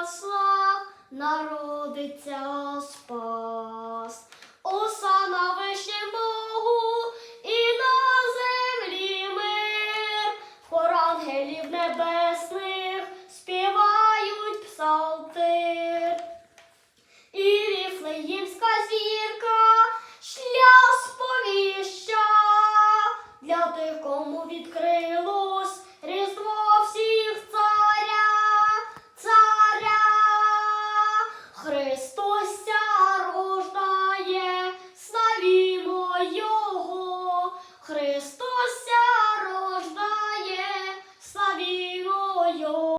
яслах народиться спас, оса на вишнім Богу і на землі мир, хор ангелів небесних співають псалтир, і ріфлеїмська зі. yo